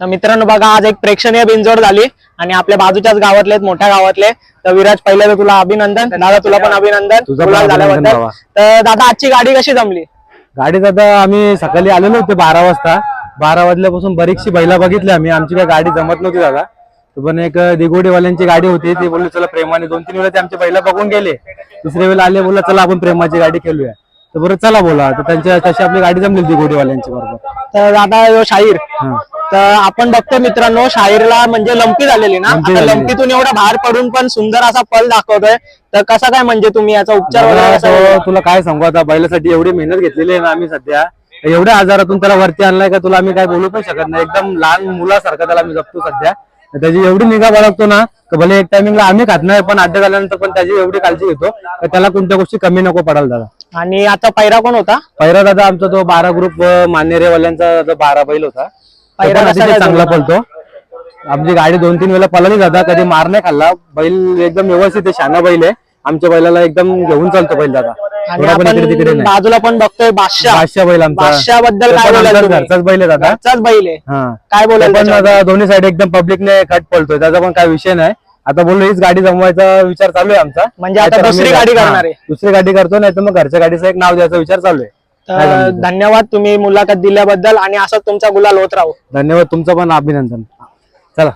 तर मित्रांनो बघा आज एक प्रेक्षणीय बिनजोड झाली आणि आपल्या बाजूच्याच गावातले मोठ्या गावातले तर विराज पहिले तर तुला अभिनंदन दादा तुला पण अभिनंदन. झाल्याबद्दल. तर दादा आजची गाडी कशी जमली? गाडीत आता आम्ही सकाळी आलेलो होते बारा वाजता. बारा वाजल्यापासून बरीचशी बैला बघितली आम्ही. आमची काही गाडी जमत नव्हती दादा. पण एक दिगोडीवाल्यांची गाडी होती. ते बोलले चला प्रेमाने दोन तीन वेळा ते आमच्या बैला बघून गेले. दुसऱ्या वेळेला आले बोला चला आपण प्रेमाची गाडी खेळूया. तर बरं चला बोला. तर त्यांच्या तशी आपली गाडी जमली दिगोडीवाल्यांची बरोबर. तर दादा शाहीर. तर आपण बघतो मित्रांनो शाहीरला म्हणजे लंपी झालेली ना. लंपी आता झालेली. लंपीतून एवढा बाहेर पडून पण सुंदर असा पल दाखवतोय. तर कसा काय म्हणजे तुम्ही याचा उपचार वगैरे तो तुला काय सांगू आता? बैलासाठी एवढी मेहनत घेतलेली आहे ना आम्ही सध्या. एवढ्या आजारातून त्याला वरती आणलाय का तुला आम्ही काय बोलू पण शकत नाही. एकदम लहान मुलासारखं त्याला आम्ही जपतो सध्या. तर त्याची एवढी निगा बाळगतो ना का भले एक टायमिंगला आम्ही खात नाही पण अड्डे झाल्यानंतर पण त्याची एवढी काळजी घेतो का त्याला कोणत्या गोष्टी कमी नको पडायला दादा. आणि आता पैरा कोण होता? पहिला दादा आमचा तो बारा ग्रुप मानेरेवाल्यांचा जो बारा बैल होता तो पण अतिशय चांगला? पळतो. आमची गाडी दोन तीन वेळा पळाली दादा कधी मार नाही खाल्ला. बैल एकदम व्यवस्थित आहे शाना बैल आहे. आमच्या बैलाला एकदम घेऊन चालतो बैल दादा आणि थोडा पण इकडे तिकडे आपण नाही. बाजूला पण बघतोय बादशाह. बादशाह बैल आमचा. बादशाहबद्दल तो काय पण बोलाल आमचा तुम्ही? घरचाच बैल आहे दादा. घरचाच बैल आहे. हा. काय तो बोलाल पण त्याच्याबद्दल? आता दोन्ही साईड एकदम पब्लिकने कट पळतोय. त्याचा पण काय विषय नाही. आता बोललो हीच गाडी जमवायचा विचार चालू आहे आमचा. म्हणजे आता नाहीतर दुसरी आम्ही- गाडी करणार आहे. दुसरी गाडी करतो नाही तर मग घरच्या गाडीचं एक नाव द्यायचा विचार चालू आहे. तर? धन्यवाद तुम्ही मुलाखत दिल्याबद्दल आणि असंच तुमचा गुलाल होत राहू. धन्यवाद तुमचं पण अभिनंदन. चला.